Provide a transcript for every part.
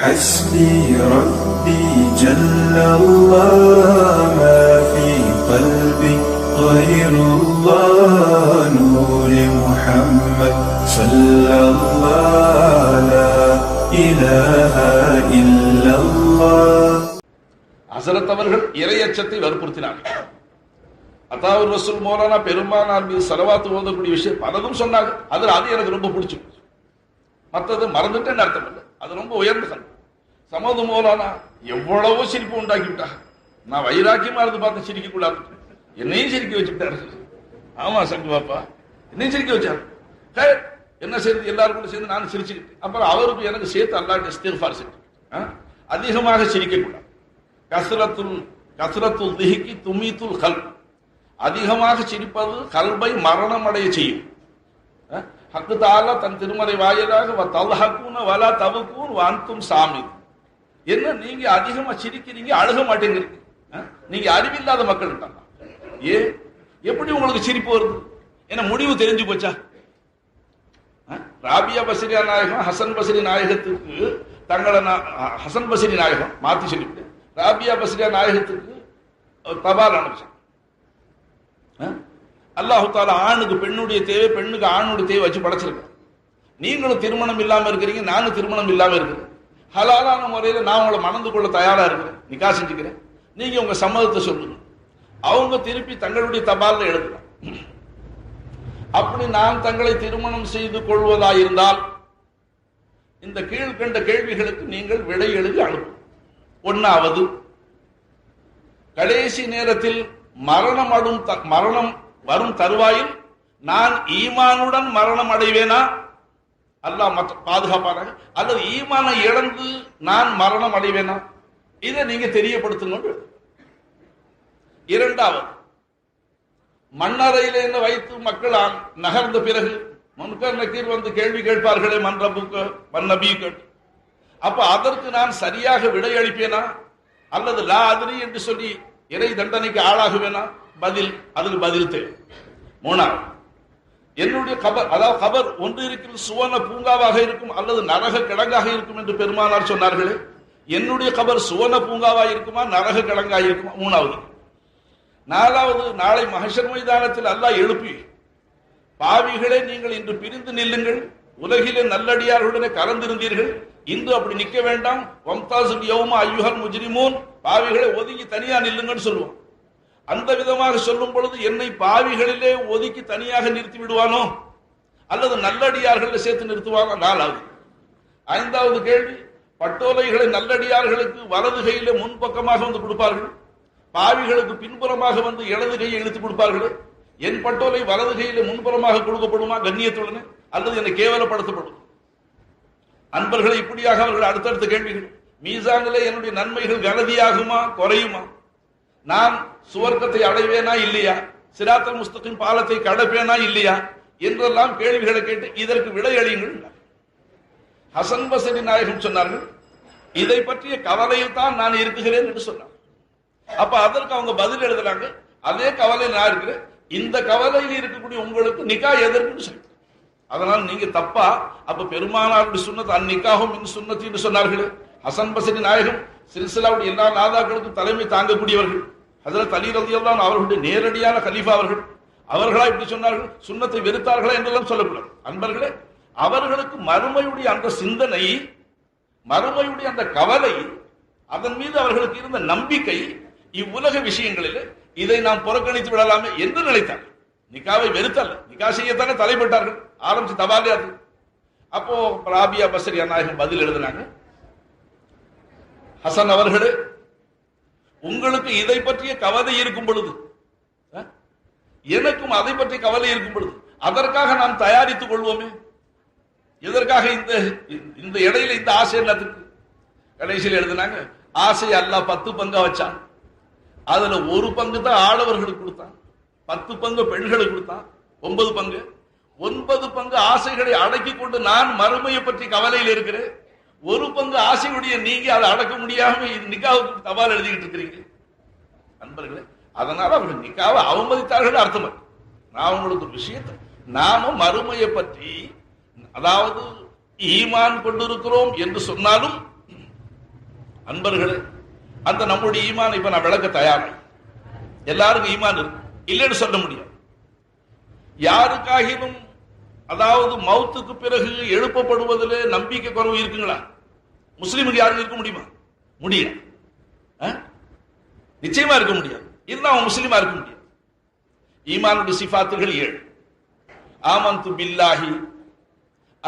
حسبي ربي جل الله ما في قلبي غير الله نور محمد صلى الله لا إله إلا الله ஹசரத் அவர்கள் இறையச்சத்தை வற்புறுத்தினார்கள் அதாவது ரசூல் மௌலானா பெருமானார் மீது செலவாத்து ஓதக்கூடிய விஷயம் பலதும் சொன்னாங்க அதுல அது எனக்கு ரொம்ப பிடிச்சு போச்சு. மத்தது மறந்துட்டேன்னு அர்த்தம் இல்லை அது ரொம்ப உயர்ந்த கல்வி. சமது மௌலானா எவ்வளவோ சிரிப்பு உண்டாக்கி விட்டாங்க நான் வைராக்கியமா இருந்து பார்த்து சிரிக்க கூடாது என்னையும் சிரிக்க வச்சுட்டாரு. ஆமா சங்கு பாப்பா. என்னையும் சிரிக்க வச்சாரு. என்ன செய்யுது எல்லாரும் கூட சேர்ந்து நானும் சிரிச்சுக்கிட்டு. அப்புறம் அவருக்கு எனக்கு சேர்த்து அல்லாட்ட இஸ்திஃபார் செஞ்சு. அதிகமாக சிரிக்க கூடாது கசரத்துல் கசரத்துல் திகிக்கு துமித்துல் கல் அதிகமாக சிரிப்பது கல்வை மரணம் அடைய செய்யும் ஹக்கு தாலா தன் திருமறை வாயிலாக வ தல்ஹக்கூன வலா தவுக்கூன் வாந்தும் சாமி என்ன நீங்க அதிகமா சிரிக்கிறீங்க அழுக மாட்டேங்கிறீங்க. நீங்க அறிவில்லாத மக்கள் ஏ எப்படி உங்களுக்கு சிரிப்பு வருது? என்ன முடிவு தெரிஞ்சு போச்சா? ராபியா பசிரியா நாயகம் ஹசன் பசிரி நாயகத்துக்கு தங்களை ஹசன் பசிரி நாயகம் மாத்தி சொல்லிவிட்டு ராபியா பசிரியா நாயகத்துக்கு தபால் அனுப்பிச்சா அல்லாஹு தாலா ஆணுக்கு பெண்ணுடைய தேவை பெண்ணுக்கு ஆணுடைய தேவை வச்சு படைச்சிருக்கேன் நீங்களும் திருமணம் இல்லாம இருக்கிறீங்க நானும் திருமணம் இல்லாம இருக்கிறேன். ஹலாலான முறையில் நான் உங்களை மணந்து கொள்ள தயாரா இருக்கிறேன். நிக்கா செஞ்சுக்கிறேன். நீங்க உங்க சம்மதத்தை சொல்லுங்க. அவங்க திருப்பி தங்களுடைய தபாலில் எழுதலாம். அப்படி நான் தங்களை திருமணம் செய்து கொள்வதாயிருந்தால் இந்த கீழ்கண்ட கேள்விகளுக்கு நீங்கள் விடை எழுதி அனுப்பும். ஒன்னாவது கடைசி நேரத்தில் மரணம் அடும் த- மரணம் வரும் தருவாயில் நான் ஈமானுடன் மரணம் அடைவேனா அல்லாஹ் மற்ற பாதுகாப்பானாக. அல்லது ஈமானை இழந்து நான் மரணம் அடைவேனா இதை நீங்க தெரியப்படுத்துங்க இரண்டாவது மண்ணறையில என்ன வைத்து மக்கள் நகர்ந்த பிறகு முன்கர் நக்கீர் வந்து கேள்வி கேட்பார்களே மன்றபுக்கு மன்னபீக்கள் அப்ப அதற்கு நான் சரியாக விடையளிப்பேனா அல்லது லா அதிரி என்று சொல்லி இறை தண்டனைக்கு ஆளாகுவேனா? பதில் அதுக்கு பதில் தேவை. மூணாவது என்னுடைய கபர் அதாவது கபர் ஒன்று இருக்கிறது சுவன பூங்காவாக இருக்கும் அல்லது நரக கிடங்காக இருக்கும் என்று பெருமானார் சொன்னார்களே என்னுடைய கபர் சுவன பூங்காவாக இருக்குமா நரக கிடங்காக இருக்குமா? மூணாவது நாலாவது நாளை மகஷர் மைதானத்தில் அல்லாஹ் எழுப்பி பாவிகளே நீங்கள் இன்று பிரிந்து நில்லுங்கள் உலகிலே நல்லடியார்களுடனே கலந்திருந்தீர்கள் இன்று அப்படி நிக்க வேண்டாம் வம்தாசு யௌமா ஐயுஹல் முஜ்ரிமூன் பாவிகளை ஒதுங்கி தனியா நில்லுங்கன்னு சொல்லுவோம். அந்த விதமாக சொல்லும் பொழுது என்னை பாவிகளிலே ஒதுக்கி தனியாக நிறுத்தி விடுவானோ? அல்லது நல்லடியார்களில் சேர்த்து நிறுத்துவானோ? நாலாவது. ஐந்தாவது கேள்வி பட்டோலைகளை நல்லடியார்களுக்கு வலது கையில முன்பக்கமாக வந்து கொடுப்பார்கள்? பாவிகளுக்கு பின்புறமாக வந்து இடது கையை இழுத்து கொடுப்பார்கள்? என் பட்டோலை வலது கையில முன்புறமாக கொடுக்கப்படுமா? கண்ணியத்துடன்? அல்லது என்னை கேவலப்படுத்தப்படும்? அன்பர்களை இப்படியாக அவர்கள் அடுத்தடுத்த கேள்விகள். மீசானிலே என்னுடைய நன்மைகள் கலதியாகுமா குறையுமா? நான் சுவர்க்கத்தை அடைவேனா இல்லையா? சிராத்தல் முஸ்தகின் பாலத்தை கடப்பேனா இல்லையா? என்றெல்லாம் கேள்விகளை கேட்டு இதற்கு விடையளியுங்கள் ஹசன் பசரி நாயகம் சொன்னார்கள் இதை பற்றிய கவலையில் தான் நான் இருக்குகிறேன் என்று சொன்னார். அப்ப அதற்கு அவங்க பதில் எழுதுறாங்க அதே கவலையில் நான் இருக்கிறேன். இந்த கவலையில் இருக்கக்கூடிய உங்களுக்கு நிக்கா எதற்குன்னு சொல்லி அதனால நீங்க தப்பா அப்ப பெருமானாருடைய சுண்ணத் அந்நிக்காகும் மின் என்று சொன்னார்களே. ஹசன் பசரி நாயகம் சில்சிலாவுடைய எல்லா நாதாக்களுக்கும் தலைமை தாங்கக்கூடியவர்கள். அதில் தலீர் ரலியல்லாஹு அவர்களுடைய நேரடியான கலீஃபா அவர்கள். அவர்களா இப்படி சொன்னார்கள்? சுண்ணத்தை வெறுத்தார்களா என்றெல்லாம் சொல்லக்கூடாது. அன்பர்களே அவர்களுக்கு மறுமையுடைய அந்த சிந்தனை மறுமையுடைய அந்த கவலை அதன் மீது அவர்களுக்கு இருந்த நம்பிக்கை இவ்வுலக விஷயங்களில் இதை நாம் புறக்கணித்து விடலாமே என்று நினைத்தார்கள். நிக்காவை வெறுத்தல்ல நிக்கா செய்யத்தானே தலைப்பட்டார்கள். ஆரம்பிச்சு தபாலே அது அப்போ ராபியா பசரியா நாயகம் பதில் எழுதினாங்க. ஹசன் அவர்களே உங்களுக்கு இதை பற்றிய கவலை இருக்கும் பொழுது எனக்கும் அதை பற்றி கவலை இருக்கும் பொழுது அதற்காக நாம் தயாரித்துக் கொள்வோமே? எதற்காக இந்த இந்த இடையில இந்த ஆசை எல்லாத்துக்கு? கடைசியில் எழுதினாங்க ஆசை அல்லா பத்து பங்கா வச்சான். அதுல ஒரு பங்கு தான் ஆடவர்களுக்கு கொடுத்தான். பத்து பங்கு பெண்களுக்கு கொடுத்தான். ஒன்பது பங்கு. ஒன்பது பங்கு ஆசைகளை அடக்கி கொண்டு நான் மறுமையை பற்றி கவலையில் இருக்கிறேன். ஒரு பங்கு ஆசையுடைய நீங்க அதை அடக்க முடியாம இது நிக்காவுக்கு தபால் எழுதிக்கிட்டு இருக்கிறீங்க. நண்பர்களே அதனால அவர்கள் நிக்காவை அவமதித்தார்கள் அர்த்தம் நான் உங்களுக்கு ஒரு விஷயத்தை நாம மறுமையை பற்றி அதாவது ஈமான் கொண்டிருக்கிறோம் என்று சொன்னாலும் அன்பர்களே அந்த நம்முடைய ஈமான் இப்ப நான் விளக்க தயார். எல்லாருக்கும் ஈமான் இருக்கு. இல்லைன்னு சொல்ல முடியாது. யாருக்காகிலும் அதாவது மௌத்துக்கு பிறகு எழுப்பப்படுவதில் நம்பிக்கை குறைவு இருக்குங்களா? முஸ்லீமுக்கு யாரும் இருக்க முடியுமா? முடியாது நிச்சயமா இருக்க முடியாது. இருந்தால் அவன் முஸ்லீமா இருக்க முடியாது. ஈமானுடைய சிஃபாத்துகள் ஏழு. ஆமந்து பில்லாஹி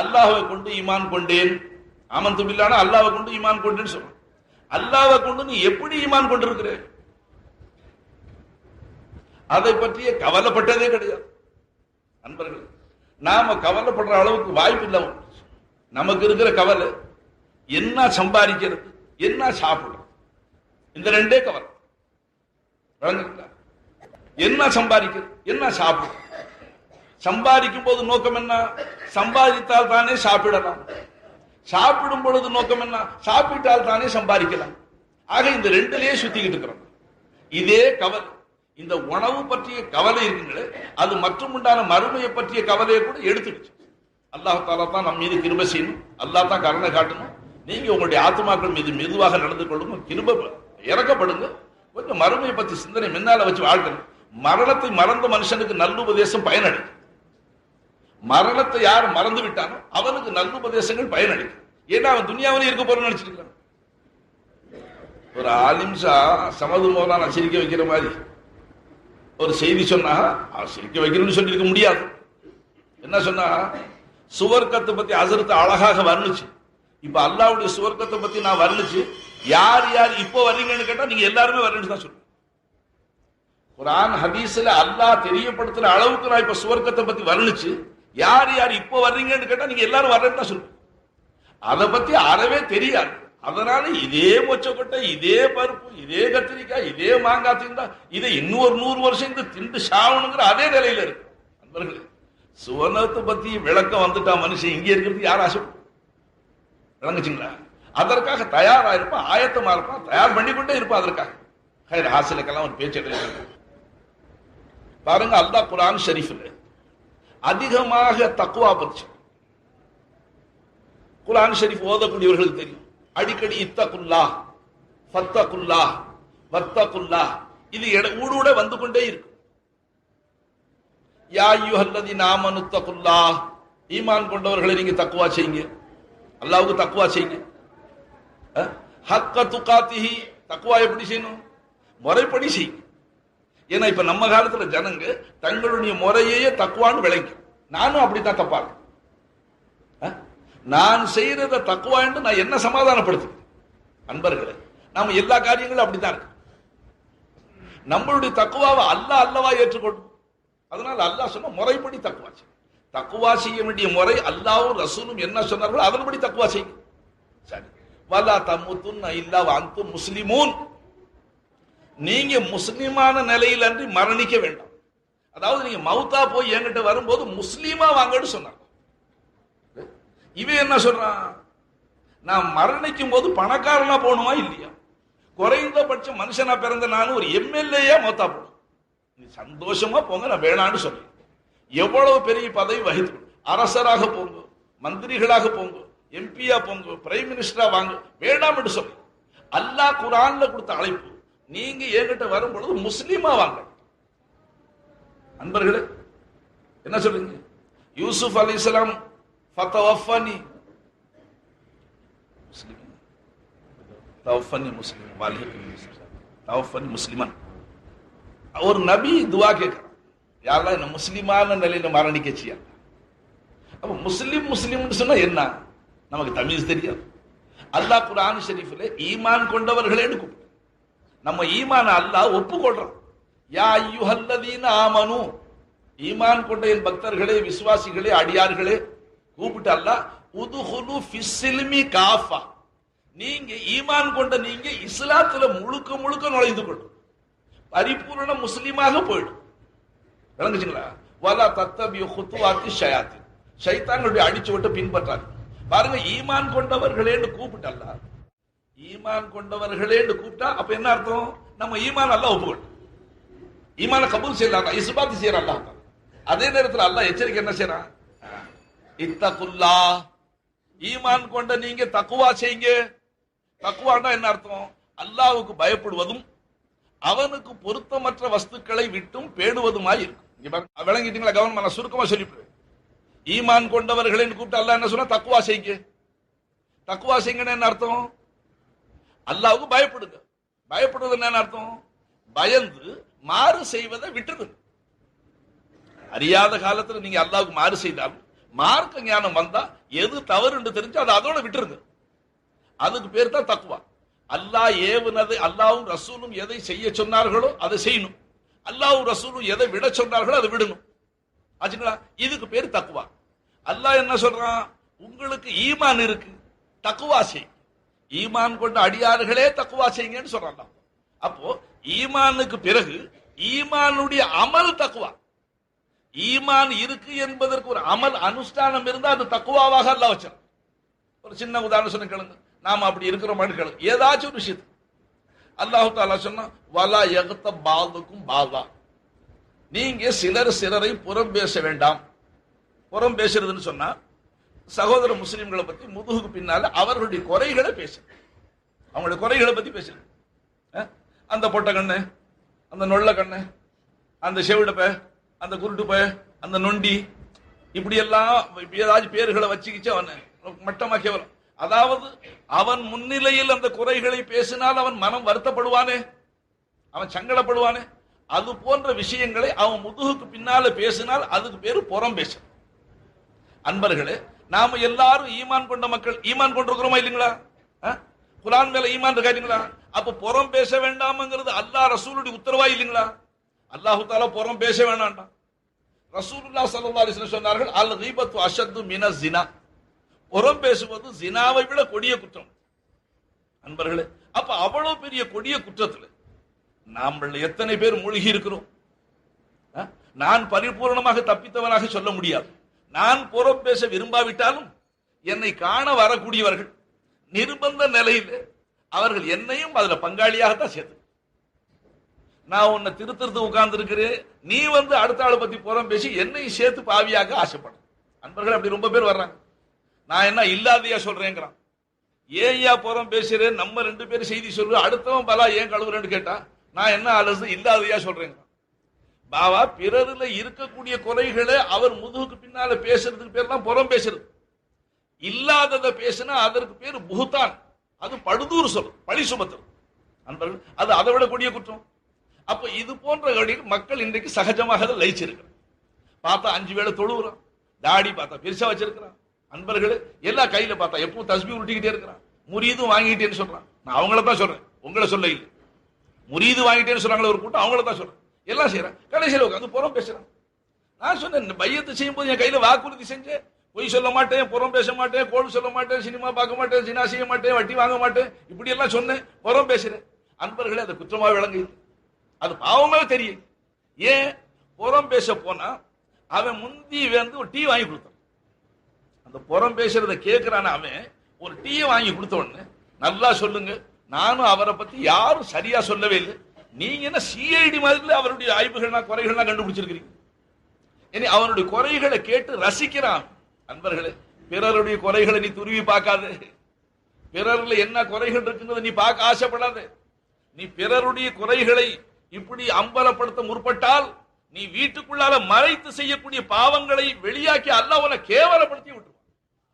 அல்லாஹை கொண்டு ஈமான் கொண்டேன். ஆமந்து பில்லானா அல்லாஹ்வை கொண்டு ஈமான் கொண்டேன்னு சொல்றான். அல்லாஹை கொண்டு நீ எப்படி ஈமான் கொண்டிருக்கிற? அதை பற்றிய கவலைப்பட்டதே கிடையாது. நண்பர்கள் நாம கவலைப்படுற அளவுக்கு வாய்ப்பு இல்லை. நமக்கு இருக்கிற கவலை என்ன சம்பாதிக்கிறது என்ன சாப்பிடுறது. இந்த ரெண்டே கவலை. விளங்குங்களா என்ன சம்பாதிக்கிறது என்ன சாப்பிடுறது? சம்பாதிக்கும் போது நோக்கம் என்ன? சம்பாதித்தால் தானே சாப்பிடலாம். சாப்பிடும் பொழுது நோக்கம் என்ன? சாப்பிட்டால் தானே சம்பாதிக்கலாம். ஆக இந்த ரெண்டுலயே சுத்திக்கிட்டு இருக்கிறோம். இதே கவலை. இந்த உணவு பற்றிய கவலை இருக்குங்களே அது மற்றும் உண்டான மறுமையை பற்றிய கவலையை கூட எடுத்துடுச்சு அல்லாஹ் தாலா தான் நம்ம மீது கிருப செய்யணும். அல்லாஹ் தான் கருணை காட்டணும். நீங்க உங்களுடைய ஆத்மாக்கள் மீது மெதுவாக நடந்து கொள்ளுங்க. கிருப இறக்கப்படுங்க. கொஞ்சம் மறுமையை பற்றி சிந்தனை முன்னால வச்சு வாழ்க்கணும். மரணத்தை மறந்த மனுஷனுக்கு நல்லுபதேசம் பயனளிக்கும். மரணத்தை யார் மறந்து விட்டானோ அவனுக்கு நல்லுபதேசங்கள் பயனளிக்கும். ஏன்னா அவன் துனியாவிலே இருக்க போறன்னு நினைச்சிருக்கான் ஒரு ஆலிம்சா சமது மௌலானா சிரிக்க வைக்கிற மாதிரி. ஒரு செய்தி சொன்னா அவன் சிரிக்க வைக்கணும்னு சொல்லியிருக்க முடியாது. என்ன சொன்னா சுவர்க்கத்தை பத்தி அசரத்தை அழகாக வர்ணிச்சு. இப்ப அல்லாவுடைய சுவர்க்கத்தை பத்தி நான் வர்ணிச்சு யார் யார் இப்போ வர்றீங்கன்னு கேட்டா நீங்க எல்லாருமே வர்றீங்கன்னு தான் சொல்லுங்க குரான் ஹதீஸ்ல அல்லாஹ் தெரியப்படுத்துற அளவுக்கு நான் இப்ப சுவர்க்கத்தை பத்தி வர்ணிச்சு யார் யார் இப்போ வர்றீங்கன்னு கேட்டா நீங்க எல்லாரும் வர்றேன்னு தான் சொல்லுங்க அதை பத்தி அறவே தெரியாது. அதனால இதே மொச்சப்பட்ட இதே பருப்பு இதே கத்திரிக்காய் இதே மாங்காய் திண்டா இதை இன்னொரு நூறு வருஷம் இந்த திண்டு சாவணுங்கிற அதே நிலையில இருக்கு. நண்பர்களே சுவனத்தை பத்தி விளக்கம் வந்துட்டா மனுஷன் இங்கே இருக்கிறது யார் ஆசை விளங்குச்சிங்களா? அதற்காக தயாரா இருப்பான் ஆயத்தமா இருப்பான் தயார் பண்ணிக்கொண்டே இருப்பான் அதற்காக. ஹயர் ஹாசிலுக்கெல்லாம் ஒரு பேச்சு பாருங்க அல்லா குரான் ஷெரீஃபில் அதிகமாக தக்குவா பற்றி குரான் ஷரீஃப் ஓதக்கூடியவர்களுக்கு தெரியும். அடிக்கடி இத்தகுல்லா ஃபத்தகுல்லா வத்தகுல்லா. இது எட- ஊடூட வந்து கொண்டே இருக்கும் யா நாமனு தகுல்லா ஈமான் கொண்டவர்களை நீங்க தக்குவா செய்யுங்க. அல்லாவுக்கு தக்குவா செய்யுங்க. ஹக்க துக்காத்திஹி தக்குவா எப்படி செய்யணும்? முறைப்படி செய்யுங்க. ஏன்னா இப்ப நம்ம காலத்துல ஜனங்க தங்களுடைய முறையே தக்குவான்னு விளைக்கும் நானும் அப்படித்தான் தப்பாங்க நான் செய்யறத தக்குவா என்று நான் என்ன சமாதானப்படுத்து? அன்பர்களே நாம எல்லா காரியங்களும் அப்படித்தான் இருக்கு. நம்மளுடைய தக்குவாவை அல்லாஹ் அல்லவா ஏற்றுக்கொள்ளும் அதனால அல்லாஹ் சொன்ன முறைப்படி தக்குவா செய்யும் தக்குவா செய்ய வேண்டிய முறை அல்லாவும் ரசூலும் என்ன சொன்னார்களோ அதன்படி தக்குவா செய்யும் சரி. வல்லா தம்முத்துன் இல்லா அந்தும் முஸ்லிமூன். நீங்க முஸ்லிமான நிலையில் அன்றி மரணிக்க வேண்டாம். அதாவது நீங்க மௌத்தா போய் என்கிட்ட வரும்போது முஸ்லீமா வாங்கன்னு சொன்னாங்க. இவன் என்ன சொல்றான்? நான் மரணிக்கும் போது பணக்காரனா போகணுமா இல்லையா? குறைந்தபட்சம் மனுஷனா பிறந்த நானும் ஒரு எம்எல்ஏயா மொத்தா போகணும் நீ சந்தோஷமா போங்க நான் வேணான்னு சொல்றேன். எவ்வளவு பெரிய பதவி வகித்து அரசராக போங்க மந்திரிகளாக போங்க எம்பியா போங்க பிரைம் மினிஸ்டரா வாங்க வேண்டாம் என்று சொல்றேன் அல்லாஹ் குரான்ல கொடுத்த அழைப்பு நீங்க என்கிட்ட வரும் பொழுது முஸ்லீமா வாங்க. அன்பர்களே என்ன சொல்றீங்க? யூசுப் அலி இஸ்லாம் ஃபத்தவஃபனி முஸ்லிம் தவஃபனி முஸ்லிம் வாலிஹத்தின் முஸ்லிம் தவஃபனி முஸ்லிமன் ஒரு நபி துவா கேட்கிறான் யாரெல்லாம் என்ன முஸ்லிமான நிலையில மரணிக்க செய்ய அப்ப முஸ்லிம் முஸ்லிம்னு சொன்னா என்ன நமக்கு தமிழ் தெரியாது அல்லாஹ் குரான் ஷெரீஃபில் ஈமான் கொண்டவர்களே கூப்பிட்டு நம்ம ஈமான அல்லாஹ் ஒப்புக்கொள்றோம். யா ஐயுஹல்லதீன ஆமனு ஈமான் கொண்ட என் பக்தர்களே விசுவாசிகளே அடியார்களே கூப்பிட்டு அல்லாஹ் உதுஹுலு ஃபிஸ்ஸில்மி காஃபா. நீங்க ஈமான் கொண்ட நீங்க இஸ்லாத்துல முழுக்க முழுக்க நுழைந்து கொள்ளும். பரிபூர்ண முஸ்லீமாக போயிடும். விளங்குச்சுங்களா? வலா தத்தபி குத்துவாத்தி ஷயாத்தி. சைத்தான்களுடைய அடிச்சு விட்டு பின்பற்றாரு பாருங்க ஈமான் கொண்டவர்களேன்னு கூப்பிட்டல்ல. ஈமான் கொண்டவர்களேன்னு கூப்பிட்டா அப்ப என்ன அர்த்தம்? நம்ம ஈமான் அல்ல ஒப்புக்கொள்ளும் ஈமான கபூல் செய்யலாம்? இஸ்பாத்தி செய்யறான் அல்லாஹ். அதே நேரத்தில் அல்லாஹ் எச்சரிக்கை என்ன செய்யறான்? இத்தகுல்லா. ஈமான் கொண்ட நீங்க தக்குவா செய்யுங்க. தக்குவான்னா என்ன அர்த்தம்? அல்லாவுக்கு பயப்படுவதும் அவனுக்கு பொருத்தமற்ற வஸ்துக்களை விட்டும் பேணுவதுமாய் இருக்கும். விளங்கிட்டீங்களா? கவர்மெண்ட் நான் சுருக்கமா சொல்லிவிடுவேன் ஈமான் கொண்டவர்களின் கூப்பிட்டு அல்லாஹ் என்ன சொன்னா? தக்குவா செய்யுங்க. தக்குவா செய்யுங்கன்னு என்ன அர்த்தம்? அல்லாவுக்கு பயப்படுங்க. பயப்படுவது என்ன அர்த்தம்? பயந்து மாறு செய்வதை விட்டுது அறியாத காலத்துல நீங்க அல்லாவுக்கு மாறு செய்தாலும் மார்க்க ஞானம் வந்தா எது தவறு என்று தெரிஞ்சு அதை அதோட விட்டுருங்க. அதுக்கு பேர் தான் தக்குவா அல்லாஹ் ஏவுனது அல்லாவும் ரசூலும் எதை செய்ய சொன்னார்களோ அதை செய்யணும். அல்லாவும் ரசூலும் எதை விட சொன்னார்களோ அதை விடணும். ஆச்சுங்களா? இதுக்கு பேர் தக்குவா அல்லாஹ் என்ன சொல்றான்? உங்களுக்கு ஈமான் இருக்கு தக்குவா செய். ஈமான் கொண்ட அடியார்களே தக்குவா செய்யுங்கன்னு சொல்றான் அப்போ ஈமானுக்கு பிறகு ஈமானுடைய அமல் தக்குவா ஈமான் இருக்கு என்பதற்கு ஒரு அமல் அனுஷ்டானம் இருந்தால் அது தக்குவாவாக அல்லாஹ் வச்சான். ஒரு சின்ன உதாரணம் சொன்ன கேளுங்க. நாம் அப்படி இருக்கிறோமான்னு கேளுங்க. ஏதாச்சும் ஒரு விஷயத்து. அல்லாஹு தாலா சொன்னா வலா எகத்த பாதுக்கும் பாதா. நீங்க சிலர் சிலரை புறம் பேச வேண்டாம். புறம் பேசுறதுன்னு சொன்னா சகோதர முஸ்லீம்களை பத்தி முதுகுக்கு பின்னால அவர்களுடைய குறைகளை பேசு அவங்களுடைய குறைகளை பத்தி பேசு அந்த பொட்ட கண்ணு அந்த நொல்ல கண்ணு அந்த செவிடப்ப அந்த குருட்டு பய அந்த நொண்டி இப்படி எல்லாம் ஏதாச்சும் பேர்களை வச்சுக்கிச்சு அவன். மட்டமா கேவலம் அதாவது அவன் முன்னிலையில் அந்த குறைகளை பேசினால் அவன் மனம் வருத்தப்படுவானே. அவன் சங்கடப்படுவானே. அது போன்ற விஷயங்களை அவன் முதுகுக்கு பின்னால பேசினால் அதுக்கு பேரு புறம் பேச அன்பர்களே நாம எல்லாரும் ஈமான் கொண்ட மக்கள். ஈமான் கொண்டிருக்கிறோமா இல்லைங்களா? குரான் மேல ஈமான் இருக்கா இல்லைங்களா? அப்ப புறம் பேச வேண்டாம்ங்கிறது அல்லாஹ் ரசூலுடைய உத்தரவா இல்லைங்களா? அல்லாஹு தாலா புறம் பேச வேண்டாம்டா ரசூலுல்லா சல்லா அலிஸ்லம் சொன்னார்கள் அல் ரீபத்து அஷத்து மின ஜினா புறம் பேசுவது ஜினாவை விட கொடிய குற்றம். அன்பர்களே அப்ப அவ்வளவு பெரிய கொடிய குற்றத்தில் நாமல் எத்தனை பேர் மூழ்கி இருக்கிறோம்? நான் பரிபூர்ணமாக தப்பித்தவனாக சொல்ல முடியாது. நான் புறம் பேச விரும்பாவிட்டாலும் என்னை காண வரக்கூடியவர்கள் நிர்பந்த நிலையில் அவர்கள் என்னையும் அதுல பங்காளியாகத்தான் சேர்த்து நான் உன்னை திருத்தறது உட்கார்ந்து இருக்கிறேன் நீ வந்து அடுத்த ஆளை பத்தி புறம் பேசி என்னையும் சேர்த்து பாவியாக ஆசைப்படும் அன்பர்கள் அப்படி ரொம்ப பேர் வர்றாங்க. நான் என்ன இல்லாதையா சொல்றேங்கிறான். ஏன்யா புறம் பேசுறேன். நம்ம ரெண்டு பேரும் செய்தி சொல்றோம் அடுத்தவன் பலா ஏன் கழுவுறேன்னு கேட்டா நான் என்ன அலசு இல்லாதையா சொல்றேங்க பாவா பிறருல இருக்கக்கூடிய குறைகளை அவர் முதுகுக்கு பின்னால பேசுறதுக்கு பேர் தான் புறம் பேசுறது. இல்லாததை பேசினா அதற்கு பேர் புகுத்தான். அது படுதூர் சொல் பழி சுமத்துறது அன்பர்கள் அது அதை விட கூடிய குற்றம். அப்போ இது போன்ற வழியில் மக்கள் இன்றைக்கு சகஜமாக தான் லயிச்சிருக்கிறான் பார்த்தா அஞ்சு வேளை தொழுகிறான் தாடி பார்த்தா பெருசா வச்சிருக்கிறான். அன்பர்கள் எல்லா கையில பார்த்தா எப்பவும் தஸ்பி உருட்டிக்கிட்டே இருக்கிறான். முறியதும் வாங்கிட்டேன்னு சொல்றான். நான் அவங்கள தான் சொல்றேன். உங்களை சொல்ல இல்லை. முறியது வாங்கிட்டேன்னு சொல்றாங்களே ஒரு கூட்டம் அவங்கள தான் சொல்றேன். எல்லாம் செய்யறான். கடைசியில் உட்காந்து புறம் பேசுறான். நான் சொன்னேன் பையத்தை செய்யும் போது என் கையில வாக்குறுதி செஞ்சேன். பொய் சொல்ல மாட்டேன் புறம் பேச மாட்டேன் கோல் சொல்ல மாட்டேன் சினிமா பார்க்க மாட்டேன் சினா செய்ய மாட்டேன் வட்டி வாங்க மாட்டேன். இப்படி எல்லாம் சொன்னேன் புறம் பேசுறேன் அன்பர்களே அது குற்றமாக விளங்குது. அது பாவமே தெரியும். ஏன்? புறம் பேச போனா அவன் முந்தி வந்து ஒரு டீ வாங்கி கொடுத்தான். அந்த புறம் பேசுறத கேட்கிறான அவன் ஒரு டீயை வாங்கி கொடுத்த உடனே நல்லா சொல்லுங்க நானும் அவரை பத்தி யாரும் சரியா சொல்லவே இல்லை. நீங்க என்ன சிஐடி மாதிரி அவருடைய ஆய்வுகள்னா குறைகள்லாம் கண்டுபிடிச்சிருக்கிறீங்க. இனி அவனுடைய குறைகளை கேட்டு ரசிக்கிறான். அன்பர்களே பிறருடைய குறைகளை நீ துருவி பார்க்காத. பிறர்ல என்ன குறைகள் இருக்குங்கிறத நீ பார்க்க ஆசைப்படாத. நீ பிறருடைய குறைகளை இப்படி அம்பலப்படுத்த முற்பட்டால் நீ வீட்டுக்குள்ளால மறைத்து செய்யக்கூடிய பாவங்களை வெளியாக்கி அல்லாஹ் கேவலப்படுத்தி விட்டுருவான்.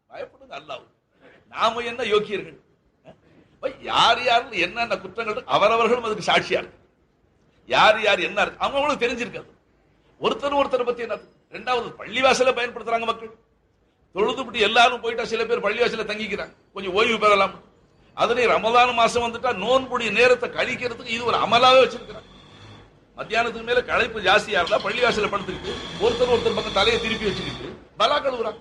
பயப்படுங்க அல்லாஹ். நாம என்ன யோக்கியர்கள்? யார் யார் என்னென்ன குற்றங்கள் அவரவர்களும் அதுக்கு சாட்சியா இருக்கு. யார் யார் என்ன இருக்கு? அவங்களுக்கு தெரிஞ்சிருக்காது. ஒருத்தர் ஒருத்தரை பத்தி என்ன ரெண்டாவது பள்ளிவாசல பயன்படுத்துறாங்க மக்கள். தொழுதுபிட்டு எல்லாரும் போயிட்டா சில பேர் பள்ளிவாசல தங்கிக்கிறாங்க. கொஞ்சம் ஓய்வு பெறலாம். அதுலேயும் ரமதான மாசம் வந்துட்டா நோன்புடைய நேரத்தை கழிக்கிறதுக்கு இது ஒரு அமலாவே வச்சிருக்கிறாங்க. மத்தியானத்துக்கு மேல களைப்பு ஜாஸ்தியா இருந்தா பள்ளிவாசல படுத்துக்கிட்டு ஒருத்தர் ஒருத்தர் பக்கம் தலையை திருப்பி வச்சுக்கிட்டு பலா கழுவுறான்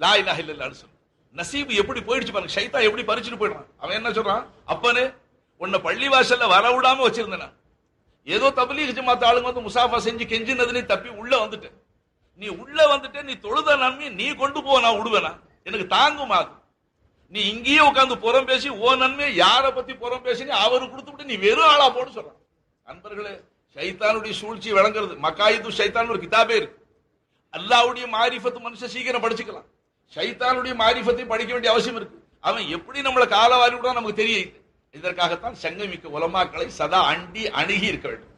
லா இலாஹ இல்லல்லாஹ்னு சொல்லு. நசீபு எப்படி போயிடுச்சு பாருங்க. ஷைத்தா எப்படி பறிச்சுட்டு போயிடுறான். அவன் என்ன சொல்றான்? அப்பனு உன்னை பள்ளிவாசல்ல வர விடாம வச்சிருந்தனா. நான். ஏதோ தபலீக் ஜமாத் ஆளுங்க வந்து முசாஃபா செஞ்சு கெஞ்சினது நீ தப்பி உள்ள வந்துட்ட நீ உள்ள வந்துட்டு நீ தொழுத நன்மை நீ கொண்டு போ நான் விடுவேனா. எனக்கு தாங்குமா அது? நீ இங்கேயே உட்காந்து புறம் பேசி ஓ நன்மை யாரை பத்தி புறம் பேசி அவரு கொடுத்துட்டு நீ வெறும் ஆளா போன்னு சொல்றான். நண்பர்களே ஷைத்தானுடைய சூழ்ச்சி விளங்குறது. மக்காயிது சைத்தான் ஒரு கிதாபே இருக்கு. அல்லாவுடைய மாரிஃபத்து மனுஷன் சீக்கிரம் படிச்சுக்கலாம். ஷைத்தானுடைய மாரிஃபத்தை படிக்க வேண்டிய அவசியம் இருக்கு. அவன் எப்படி நம்மளை காலவாரி விட நமக்கு தெரியுது இதற்காகத்தான் சங்கமிக்க உலமாக்களை சதா அண்டி அணுகி இருக்க வேண்டும்.